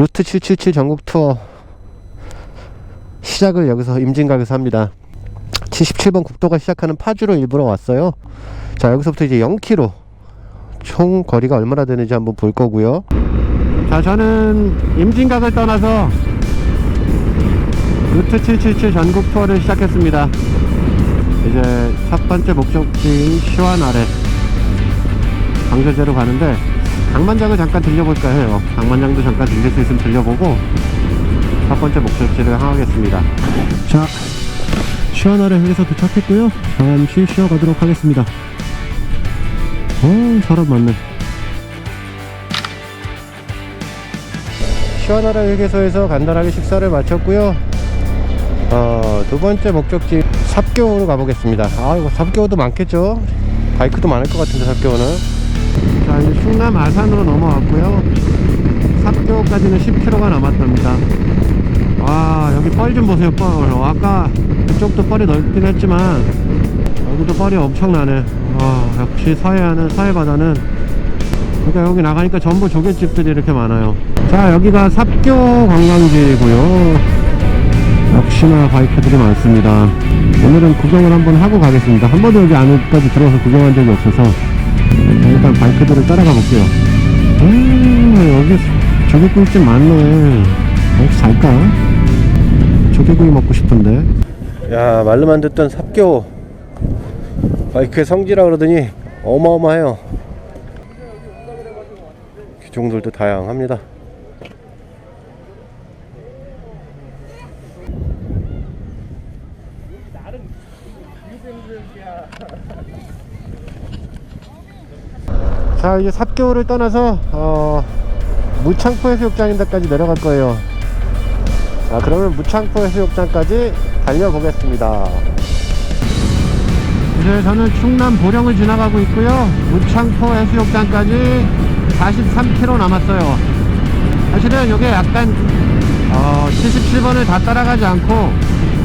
루트 777 전국 투어 시작을 여기서 임진각에서 합니다. 77번 국도가 시작하는 파주로 일부러 왔어요. 자 여기서부터 이제 0km 총 거리가 얼마나 되는지 한번 볼 거고요. 자 저는 임진각을 떠나서 루트 777 전국 투어를 시작했습니다. 이제 첫 번째 목적지인 시완 아래 방조제로 가는데 강만장을 잠깐 들려볼까 해요. 강만장도 잠깐 들릴 수 있으면 들려보고 첫 번째 목적지를 향하겠습니다. 자, 아래 휴게소 도착했고요. 잠시 쉬어가도록 하겠습니다. 어, 사람 많네. 시원하라 휴게소에서 간단하게 식사를 마쳤고요. 어, 두 번째 목적지 삽교로 가보겠습니다. 아, 이거 삽교도 많겠죠? 바이크도 많을 것 같은데, 삽교는. 자, 이제 충남 아산으로 넘어왔고요. 삽교까지는 10km가 남았답니다. 와, 여기 뻘 좀 보세요, 뻘. 아까 그쪽도 뻘이 넓긴 했지만, 여기도 뻘이 엄청나네. 와, 역시 서해안은, 서해바다는 그러니까 여기 나가니까 전부 조개집들이 이렇게 많아요. 자, 여기가 삽교 관광지고요. 역시나 바이크들이 많습니다. 오늘은 구경을 한번 하고 가겠습니다. 한 번도 여기 안까지 들어와서 구경한 적이 없어서 일단 바이크들을 따라가 볼게요. 음, 여기 조개구이집 많네. 여기 살까? 조개구이 먹고 싶은데. 야, 말로만 듣던 삽교 바이크의 성지라 그러더니 어마어마해요. 기종들도 다양합니다. 자 이제 삽교를 떠나서 어, 무창포 해수욕장인데까지 내려갈 거예요. 자 그러면 무창포 해수욕장까지 달려보겠습니다. 이제 저는 충남 보령을 지나가고 있고요. 무창포 해수욕장까지 43km 남았어요. 사실은 이게 약간 어, 77번을 다 따라가지 않고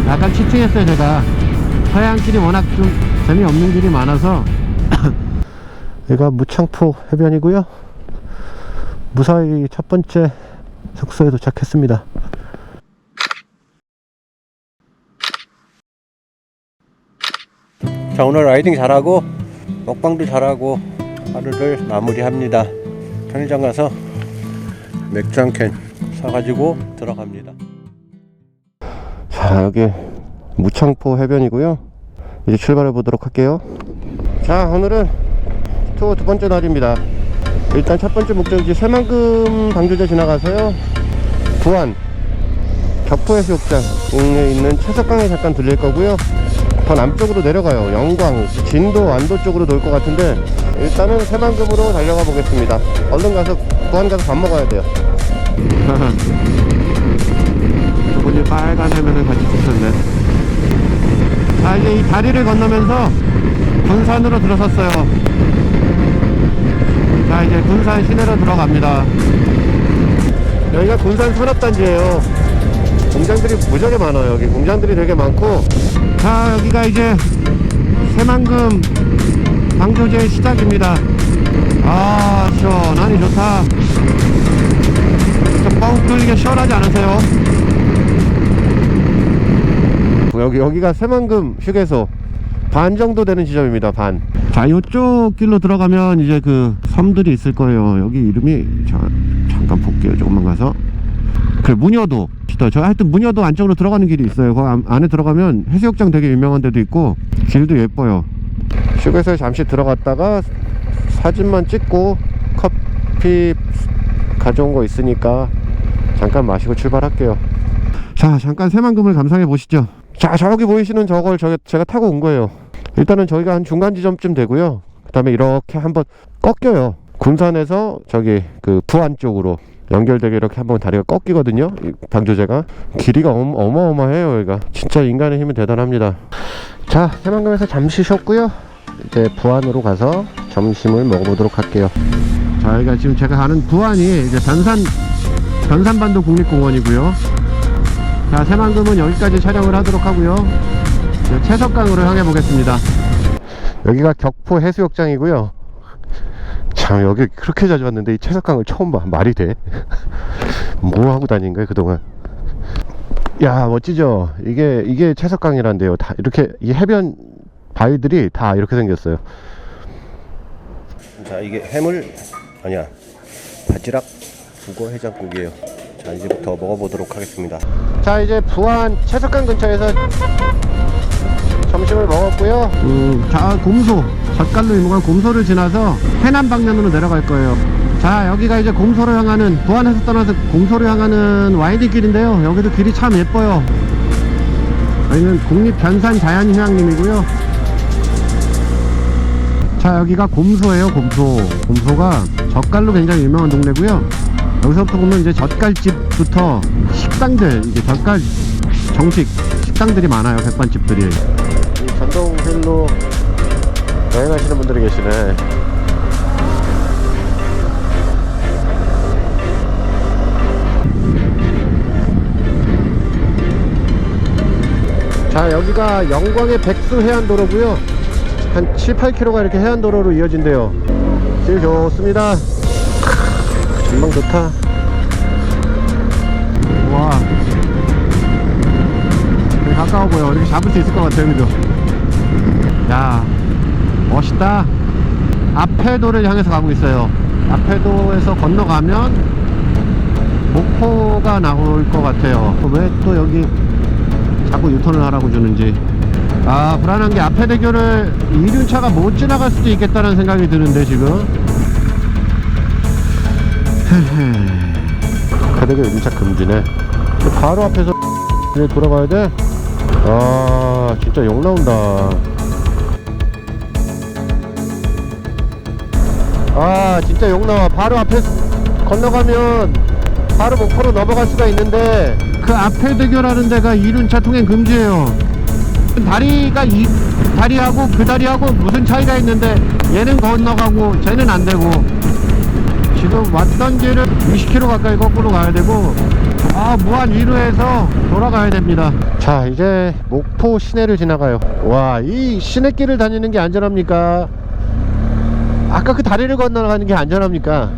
약간 치팅했어요 제가. 서해안길이 워낙 좀 재미없는 길이 많아서 여기가 무창포 해변이고요. 무사히 첫 번째 숙소에 도착했습니다. 자 오늘 라이딩 잘하고 먹방도 잘하고 하루를 마무리합니다. 편의점 가서 맥주 한 캔 사가지고 들어갑니다. 자 여기 무창포 해변이고요. 이제 출발해 보도록 할게요. 자 오늘은 투어 두 번째 날입니다. 일단 첫 번째 목적지 새만금 방조제 지나가서요. 부안 격포해수욕장에 있는 채석강에 잠깐 들릴 거고요. 더 남쪽으로 내려가요. 영광, 진도, 안도 쪽으로 돌 것 같은데 일단은 새만금으로 달려가 보겠습니다. 얼른 가서 부안 가서 밥 먹어야 돼요. 두 분이 빨간 해면을 같이 찍혔네. 자 이제 이 다리를 건너면서 군산으로 들어섰어요. 자 이제 군산 시내로 들어갑니다. 여기가 군산 산업단지예요. 공장들이 무지하게 많아요. 여기 공장들이 되게 많고. 자 여기가 이제 새만금 방조제 시작입니다. 아 시원하니 좋다. 뻥 뚫리게 시원하지 않으세요? 여기 여기가 새만금 휴게소 반 정도 되는 지점입니다. 반. 자, 이쪽 길로 들어가면 이제 그 섬들이 있을 거예요. 여기 이름이 자, 잠깐 볼게요. 조금만 가서 그 무녀도. 저 하여튼 무녀도 안쪽으로 들어가는 길이 있어요. 그 안, 안에 들어가면 해수욕장 되게 유명한 데도 있고 길도 예뻐요. 휴게소에 잠시 들어갔다가 사진만 찍고 커피 가져온 거 있으니까 잠깐 마시고 출발할게요. 자, 잠깐 새만금을 감상해 보시죠. 자, 저기 보이시는 저걸 저, 제가 타고 온 거예요. 일단은 저희가 한 중간 지점쯤 되고요. 그 다음에 이렇게 한번 꺾여요. 군산에서 저기 그 부안 쪽으로 연결되게 이렇게 한번 다리가 꺾이거든요. 이 방조제가. 길이가 어마, 어마 어마해요, 여기가. 진짜 인간의 힘은 대단합니다. 자, 새만금에서 잠시 쉬었고요. 이제 부안으로 가서 점심을 먹어보도록 할게요. 자, 여기가 지금 제가 가는 부안이 이제 변산, 변산반도 국립공원이고요. 자, 새만금은 여기까지 촬영을 하도록 하고요. 채석강으로 향해 보겠습니다. 여기가 격포 해수욕장이고요. 참 여기 그렇게 자주 왔는데 이 채석강을 처음 봐. 말이 돼? 뭐 하고 다닌 거야 그동안? 야 멋지죠? 이게 이게 채석강이란데요. 다 이렇게 이 해변 바위들이 다 이렇게 생겼어요. 자 이게 해물 아니야. 바지락 북어 해장국이에요. 자 이제부터 먹어보도록 하겠습니다. 자 이제 부안 채석강 근처에서 점심을 먹었고요. 음, 자 곰소. 젓갈로 유명한 곰소를 지나서 해남 방면으로 내려갈 거예요. 자 여기가 이제 곰소로 향하는 부안에서 떠나서 곰소로 향하는 와인딩 길인데요. 여기도 길이 참 예뻐요. 여기는 국립변산 자연휴양림이고요. 자 여기가 곰소예요 곰소. 곰소가 젓갈로 굉장히 유명한 동네고요. 여기서부터 보면 이제 젓갈집부터 식당들 이제 젓갈 정식 식당들이 많아요 백반집들이 휠로 여행하시는 분들이 계시네. 자 여기가 영광의 백수 해안도로고요. 한 7, 8km가 이렇게 해안도로로 이어진대요. 길 좋습니다. 크, 전망 좋다. 와. 가까워 보여. 이렇게 잡을 수 있을 것 같아요 그죠 야 멋있다. 앞에도를 향해서 가고 있어요. 앞에도에서 건너가면 목포가 나올 것 같아요. 왜 또 여기 자꾸 유턴을 하라고 주는지. 아 불안한 게 앞에 대교를 이륜차가 못 지나갈 수도 있겠다는 생각이 드는데 지금. 앞에 대교 이륜차 금지네. 바로 앞에서 돌아가야 돼? 아 진짜 욕 나온다 아 진짜 욕 나와. 바로 앞에 건너가면 바로 목포로 넘어갈 수가 있는데. 그 앞에 대교라는 데가 이륜차 통행 금지예요. 다리가 이 다리하고 그 다리하고 무슨 차이가 있는데 얘는 건너가고 쟤는 안 되고. 지금 왔던 길을 20km 가까이 거꾸로 가야 되고 아 무한 위로 해서 돌아가야 됩니다. 자 이제 목포 시내를 지나가요. 와 이 시내길을 다니는 게 안전합니까 아까 그 다리를 건너가는 게 안전합니까?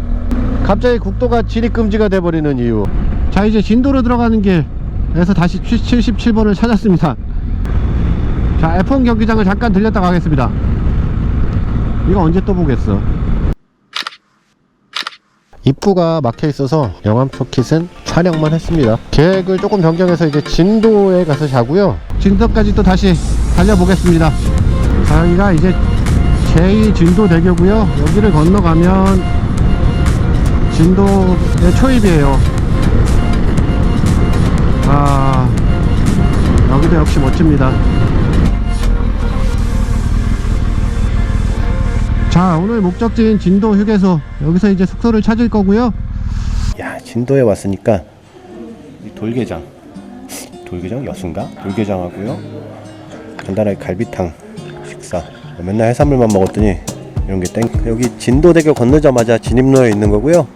갑자기 국도가 진입금지가 돼버리는 이유. 자 이제 진도로 들어가는 길에서 다시 77번을 찾았습니다. 자 F1 경기장을 잠깐 들렸다 가겠습니다. 이거 언제 또 보겠어? 입구가 막혀 있어서 영암 표 킷은 촬영만 했습니다. 계획을 조금 변경해서 이제 진도에 가서 자고요. 진도까지 또 다시 달려보겠습니다. 자 여기가 이제 제2 진도 대교고요. 여기를 건너가면 진도의 초입이에요. 아 여기도 역시 멋집니다. 자 오늘 목적지인 진도 휴게소. 여기서 이제 숙소를 찾을 거고요. 야 진도에 왔으니까 이 돌게장. 돌게장? 여순가? 돌게장 하고요. 간단하게 갈비탕 식사 맨날 해산물만 먹었더니 이런 게 땡. 여기 진도대교 건너자마자 진입로에 있는 거고요.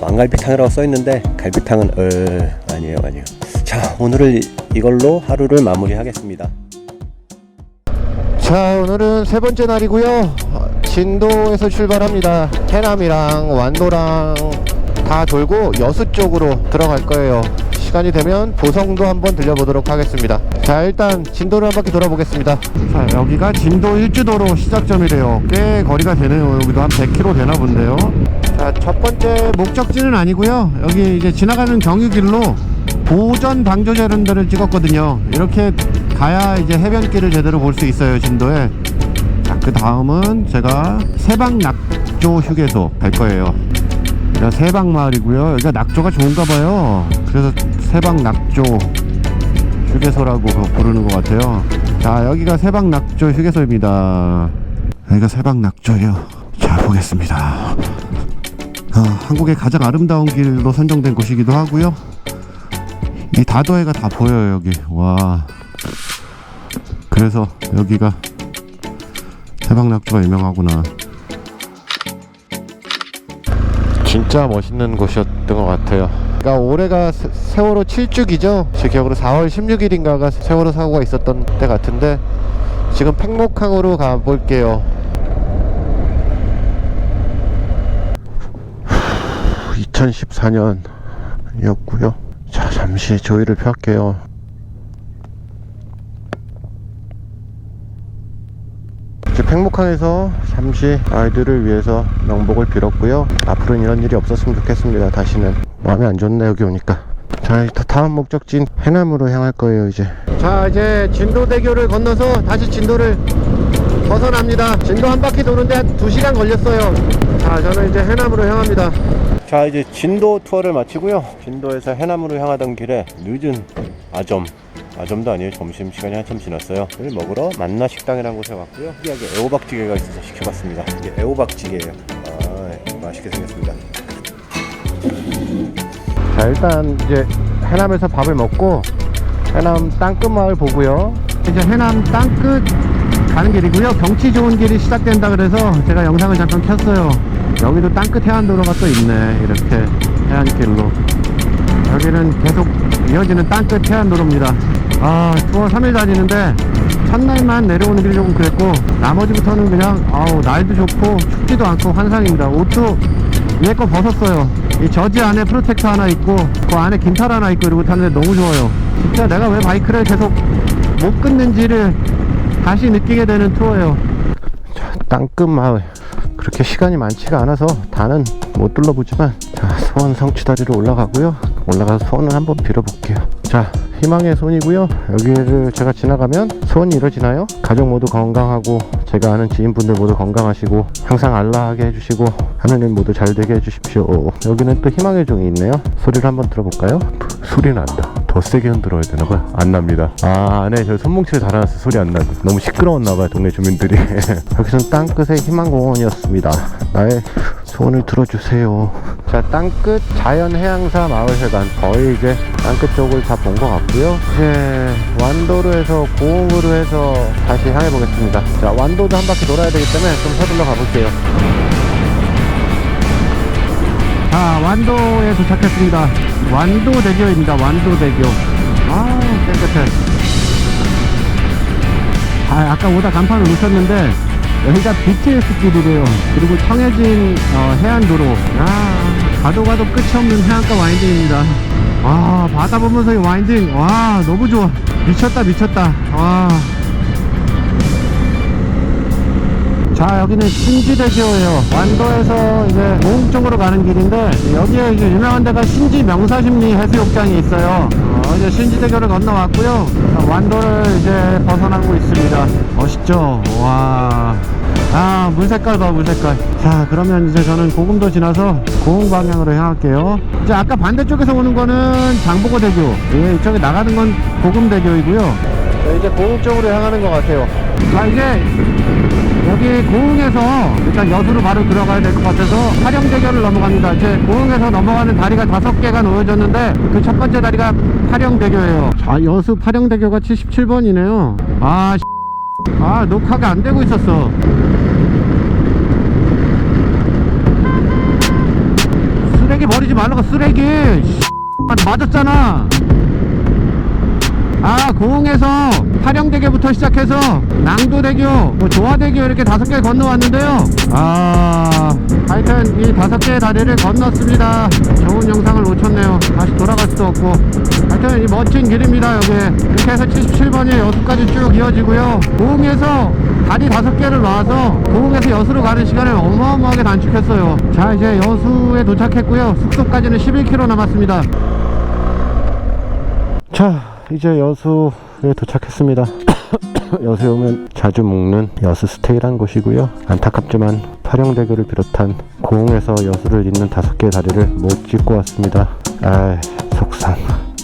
왕갈비탕이라고 써 있는데 갈비탕은 어 아니에요 아니에요. 자 오늘을 이걸로 하루를 마무리하겠습니다. 자 오늘은 세 번째 날이고요. 진도에서 출발합니다. 해남이랑 완도랑 다 돌고 여수 쪽으로 들어갈 거예요. 시간이 되면 보성도 한번 들려보도록 하겠습니다. 자 일단 진도를 한 바퀴 돌아보겠습니다. 자 여기가 진도 일주도로 시작점이래요. 꽤 거리가 되네요. 여기도 한 100km 되나 본데요. 자 첫 번째 목적지는 아니고요. 여기 이제 지나가는 경유길로 보전 방조제 이런 데를 찍었거든요. 이렇게 가야 이제 해변길을 제대로 볼 수 있어요. 진도에. 자 그 다음은 제가 세방낙조 휴게소 갈 거예요. 여기가 세방마을이고요. 여기가 낙조가 좋은가 봐요. 그래서 세방 낙조 휴게소라고 부르는 것 같아요. 자, 여기가 세방 낙조 휴게소입니다. 여기가 세방 낙조예요. 자, 보겠습니다. 어, 한국의 가장 아름다운 길로 선정된 곳이기도 하고요. 이 다도해가 다 보여요, 여기. 와. 그래서 여기가 세방낙조가 유명하구나. 진짜 멋있는 곳이었던 것 같아요. 그러니까 올해가 세월호 7주기죠. 제 기억으로 4월 16일인가가 세월호 사고가 있었던 때 같은데 지금 팽목항으로 가볼게요. 2014년이었고요. 자 잠시 조이를 펼게요. 이제 팽목항에서 잠시 아이들을 위해서 명복을 빌었고요. 앞으로는 이런 일이 없었으면 좋겠습니다. 다시는 마음이 안 좋네 여기 오니까. 자, 이제 다음 목적지인 해남으로 향할 거예요 이제. 자, 이제 진도대교를 건너서 다시 진도를 벗어납니다. 진도 한 바퀴 도는데 한 2시간 걸렸어요. 자, 저는 이제 해남으로 향합니다. 자, 이제 진도 투어를 마치고요. 진도에서 해남으로 향하던 길에 늦은 아점 아점도 아니에요. 점심 시간이 한참 지났어요. 을 먹으러 만나 식당이라는 곳에 왔고요. 특이하게 애호박찌개가 있어서 시켜봤습니다. 이게 애호박찌개예요. 아, 네. 맛있게 생겼습니다. 자, 일단 이제 해남에서 밥을 먹고 해남 땅끝 마을 보고요. 이제 해남 땅끝 가는 길이고요. 경치 좋은 길이 시작된다 그래서 제가 영상을 잠깐 켰어요. 여기도 땅끝 해안도로가 또 있네. 이렇게 해안길로. 여기는 계속 이어지는 땅끝 해안도로입니다. 아, 투어 3일 다니는데 첫날만 내려오는 길이 조금 그랬고 나머지부터는 그냥 아우 날도 좋고 춥지도 않고 환상입니다. 옷도 위에 거 벗었어요. 이 저지 안에 프로텍터 하나 있고 그 안에 긴팔 하나 있고 이러고 타는데 너무 좋아요. 진짜 내가 왜 바이크를 계속 못 끊는지를 다시 느끼게 되는 투어예요. 땅끝 마을 그렇게 시간이 많지가 않아서 다는 못 둘러보지만 자 소원 성취다리로 올라가고요 올라가서 소원을 한번 빌어볼게요. 자 희망의 손이고요. 여기를 제가 지나가면 소원이 이루어지나요? 가족 모두 건강하고 제가 아는 지인분들 모두 건강하시고 항상 안락하게 해주시고 하느님 모두 잘 되게 해주십시오. 여기는 또 희망의 종이 있네요. 소리를 한번 들어볼까요? 소리 난다 더 세게 흔들어야 되나봐요. 안 납니다. 아 안에 저 손뭉치를 달아놨어 소리 안 나고 너무 시끄러웠나봐요 동네 주민들이. 여기서는 땅끝의 희망공원이었습니다. 나의 소원을 들어주세요. 자 땅끝 자연해양사 마을회관. 거의 이제 땅끝 쪽을 다 본 것 같고요. 이제 완도로 해서 고흥으로 해서 다시 향해 보겠습니다. 자 완도도 한 바퀴 돌아야 되기 때문에 좀 서둘러 가볼게요 자 완도에 도착했습니다. 완도대교입니다. 완도대교. 아 깨끗해. 아 아까 오다 간판을 놓쳤는데 여기가 BTS 길이래요. 그리고 청해진 어, 해안도로. 아 가도 가도 끝이 없는 해안가 와인딩입니다. 아 바다 보면서 이 와인딩. 와 너무 좋아. 미쳤다 미쳤다. 와 여기는 신지대교예요 완도에서 이제 모흥 쪽으로 가는 길인데 여기에 이제 유명한 데가 신지 명사심리 해수욕장이 있어요 어, 이제 신지대교를 건너왔고요 자, 완도를 이제 벗어나고 있습니다 멋있죠 와 아, 물 색깔 봐, 물 색깔. 자, 그러면 이제 저는 고금도 지나서 고흥 방향으로 향할게요. 이제 아까 반대쪽에서 오는 거는 장보고대교. 예, 이쪽에 나가는 건 고금대교이고요. 자, 이제 고흥 쪽으로 향하는 것 같아요. 자, 이제 여기 고흥에서 일단 여수로 바로 들어가야 될 것 같아서 화령대교를 넘어갑니다. 이제 고흥에서 넘어가는 다리가 다섯 개가 놓여졌는데 그 첫 번째 다리가 화령대교예요. 자, 여수 화령대교가 77번이네요. 아, 아, 녹화가 안 되고 있었어. 쓰레기 버리지 말라고 쓰레기. 맞았잖아. 아 고흥에서 화령대교부터 시작해서 낭도대교, 뭐 조화대교 이렇게 다섯 개 건너왔는데요. 아 하여튼 이 다섯 개의 다리를 건넜습니다. 좋은 영상을 놓쳤네요. 다시 돌아갈 수도 없고. 하여튼 이 멋진 길입니다 여기. 이렇게 해서 77번이 여수까지 쭉 이어지고요. 고흥에서 다리 다섯 개를 놔서 고흥에서 여수로 가는 시간을 어마어마하게 단축했어요. 자 이제 여수에 도착했고요. 숙소까지는 11km 남았습니다. 자 이제 여수에 도착했습니다. 여수에 오면 자주 묵는 여수 스테이란 곳이고요. 안타깝지만 파령대교를 비롯한 고흥에서 여수를 잇는 다섯 개의 다리를 못 찍고 왔습니다. 아 속상.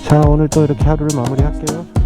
자 오늘 또 이렇게 하루를 마무리할게요